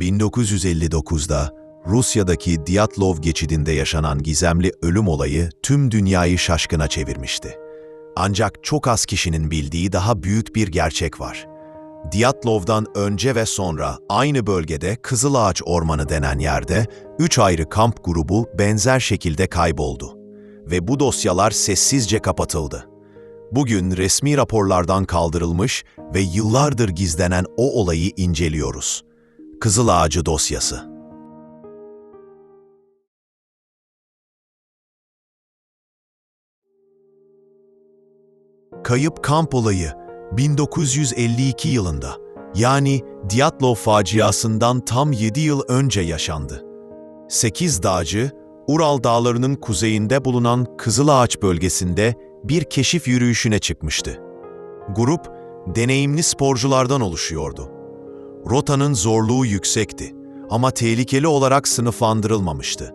1959'da Rusya'daki Dyatlov geçidinde yaşanan gizemli ölüm olayı tüm dünyayı şaşkına çevirmişti. Ancak çok az kişinin bildiği daha büyük bir gerçek var. Dyatlov'dan önce ve sonra aynı bölgede Kızılağaç Ormanı denen yerde üç ayrı kamp grubu benzer şekilde kayboldu. Ve bu dosyalar sessizce kapatıldı. Bugün resmi raporlardan kaldırılmış ve yıllardır gizlenen o olayı inceliyoruz. Kızıl Ağacı dosyası. Kayıp kamp olayı 1952 yılında yani Dyatlov faciasından tam 7 yıl önce yaşandı. 8 dağcı, Ural dağlarının kuzeyinde bulunan Kızılağaç bölgesinde bir keşif yürüyüşüne çıkmıştı. Grup, deneyimli sporculardan oluşuyordu. Rotanın zorluğu yüksekti ama tehlikeli olarak sınıflandırılmamıştı.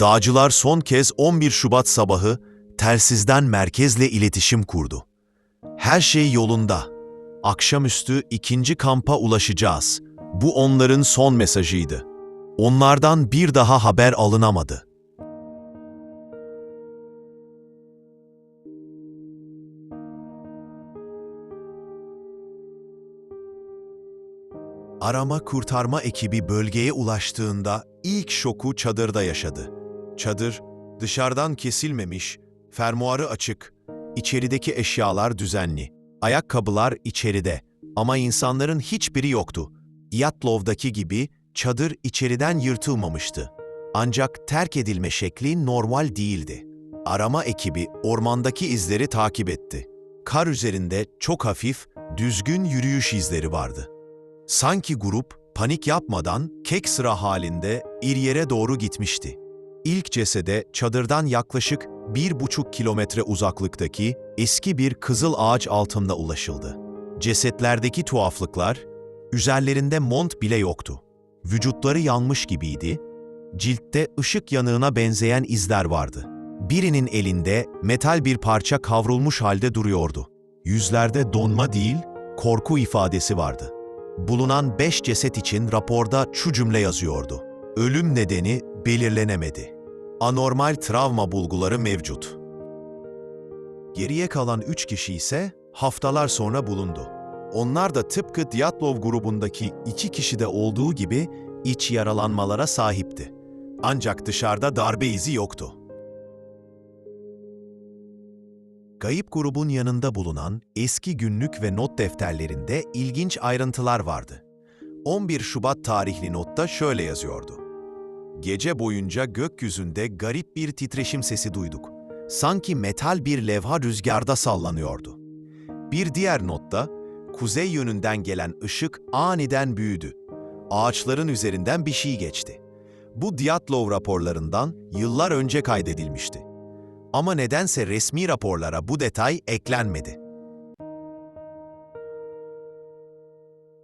Dağcılar son kez 11 Şubat sabahı telsizden merkezle iletişim kurdu. Her şey yolunda. Akşamüstü ikinci kampa ulaşacağız. Bu onların son mesajıydı. Onlardan bir daha haber alınamadı. Arama kurtarma ekibi bölgeye ulaştığında ilk şoku çadırda yaşadı. Çadır dışarıdan kesilmemiş, fermuarı açık, içerideki eşyalar düzenli. Ayakkabılar içeride ama insanların hiçbiri yoktu. Yatlov'daki gibi çadır içeriden yırtılmamıştı. Ancak terk edilme şekli normal değildi. Arama ekibi ormandaki izleri takip etti. Kar üzerinde çok hafif, düzgün yürüyüş izleri vardı. Sanki grup panik yapmadan kek sıra halinde İryer'e doğru gitmişti. İlk cesede çadırdan yaklaşık bir buçuk kilometre uzaklıktaki eski bir kızıl ağaç altında ulaşıldı. Cesetlerdeki tuhaflıklar, üzerlerinde mont bile yoktu. Vücutları yanmış gibiydi, ciltte ışık yanığına benzeyen izler vardı. Birinin elinde metal bir parça kavrulmuş halde duruyordu. Yüzlerde donma değil, korku ifadesi vardı. Bulunan beş ceset için raporda şu cümle yazıyordu. Ölüm nedeni belirlenemedi. Anormal travma bulguları mevcut. Geriye kalan üç kişi ise haftalar sonra bulundu. Onlar da tıpkı Dyatlov grubundaki iki kişide olduğu gibi iç yaralanmalara sahipti. Ancak dışarıda darbe izi yoktu. Kayıp grubun yanında bulunan eski günlük ve not defterlerinde ilginç ayrıntılar vardı. 11 Şubat tarihli notta şöyle yazıyordu. Gece boyunca gökyüzünde garip bir titreşim sesi duyduk. Sanki metal bir levha rüzgarda sallanıyordu. Bir diğer notta, kuzey yönünden gelen ışık aniden büyüdü. Ağaçların üzerinden bir şey geçti. Bu Dyatlov raporlarından yıllar önce kaydedilmişti. Ama nedense resmi raporlara bu detay eklenmedi.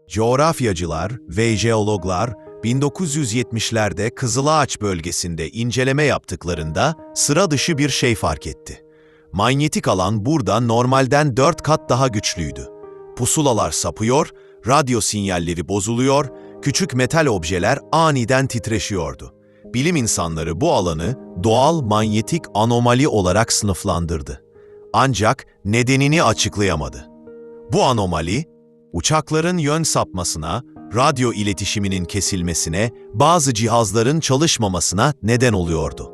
Coğrafyacılar ve jeologlar 1970'lerde Kızılağaç bölgesinde inceleme yaptıklarında sıra dışı bir şey fark etti. Manyetik alan burada normalden 4 kat daha güçlüydü. Pusulalar sapıyor, radyo sinyalleri bozuluyor, küçük metal objeler aniden titreşiyordu. Bilim insanları bu alanı doğal manyetik anomali olarak sınıflandırdı. Ancak nedenini açıklayamadı. Bu anomali, uçakların yön sapmasına, radyo iletişiminin kesilmesine, bazı cihazların çalışmamasına neden oluyordu.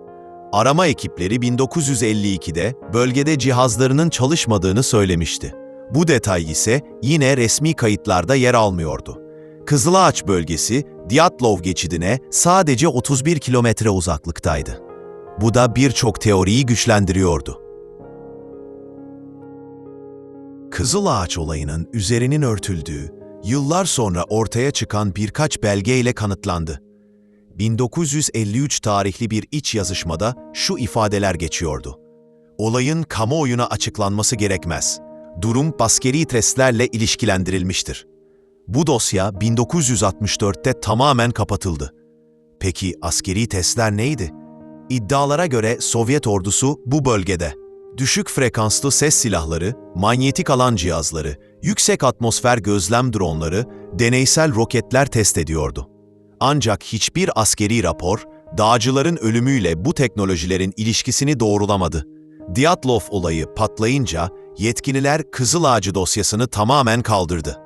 Arama ekipleri 1952'de bölgede cihazlarının çalışmadığını söylemişti. Bu detay ise yine resmi kayıtlarda yer almıyordu. Kızılağaç bölgesi Dyatlov geçidine sadece 31 kilometre uzaklıktaydı. Bu da birçok teoriyi güçlendiriyordu. Kızılağaç olayının üzerinin örtüldüğü, yıllar sonra ortaya çıkan birkaç belgeyle kanıtlandı. 1953 tarihli bir iç yazışmada şu ifadeler geçiyordu. Olayın kamuoyuna açıklanması gerekmez. Durum askeri testlerle ilişkilendirilmiştir. Bu dosya 1964'te tamamen kapatıldı. Peki askeri testler neydi? İddialara göre Sovyet ordusu bu bölgede düşük frekanslı ses silahları, manyetik alan cihazları, yüksek atmosfer gözlem dronları, deneysel roketler test ediyordu. Ancak hiçbir askeri rapor, dağcıların ölümüyle bu teknolojilerin ilişkisini doğrulamadı. Dyatlov olayı patlayınca yetkililer Kızıl Ağacı dosyasını tamamen kaldırdı.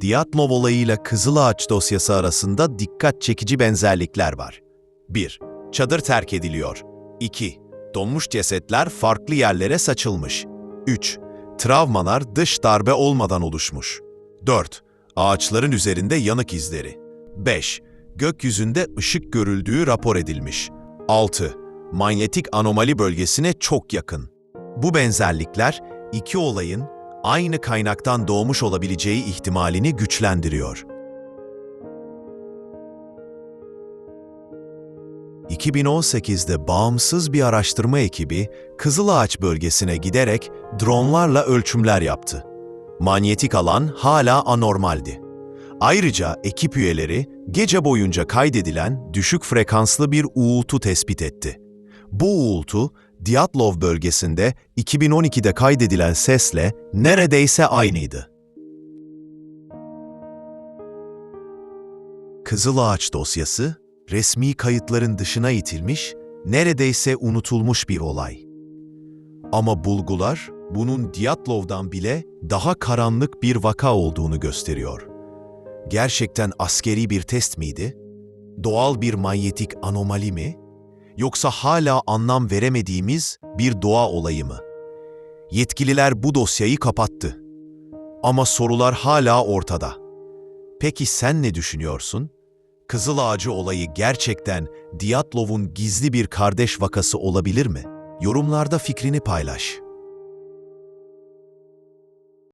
Dyatlov olayıyla Kızıl Ağaç dosyası arasında dikkat çekici benzerlikler var. 1. Çadır terk ediliyor. 2. Donmuş cesetler farklı yerlere saçılmış. 3. Travmalar dış darbe olmadan oluşmuş. 4. Ağaçların üzerinde yanık izleri. 5. Gökyüzünde ışık görüldüğü rapor edilmiş. 6. Manyetik anomali bölgesine çok yakın. Bu benzerlikler iki olayın aynı kaynaktan doğmuş olabileceği ihtimalini güçlendiriyor. 2018'de bağımsız bir araştırma ekibi Kızılağaç bölgesine giderek dronlarla ölçümler yaptı. Manyetik alan hala anormaldi. Ayrıca ekip üyeleri gece boyunca kaydedilen düşük frekanslı bir uğultu tespit etti. Bu uğultu, Dyatlov bölgesinde 2012'de kaydedilen sesle neredeyse aynıydı. Kızılağaç dosyası, resmi kayıtların dışına itilmiş, neredeyse unutulmuş bir olay. Ama bulgular, bunun Dyatlov'dan bile daha karanlık bir vaka olduğunu gösteriyor. Gerçekten askeri bir test miydi? Doğal bir manyetik anomali mi? Yoksa hala anlam veremediğimiz bir doğa olayı mı? Yetkililer bu dosyayı kapattı. Ama sorular hala ortada. Peki sen ne düşünüyorsun? Kızıl Ağacı olayı gerçekten Dyatlov'un gizli bir kardeş vakası olabilir mi? Yorumlarda fikrini paylaş.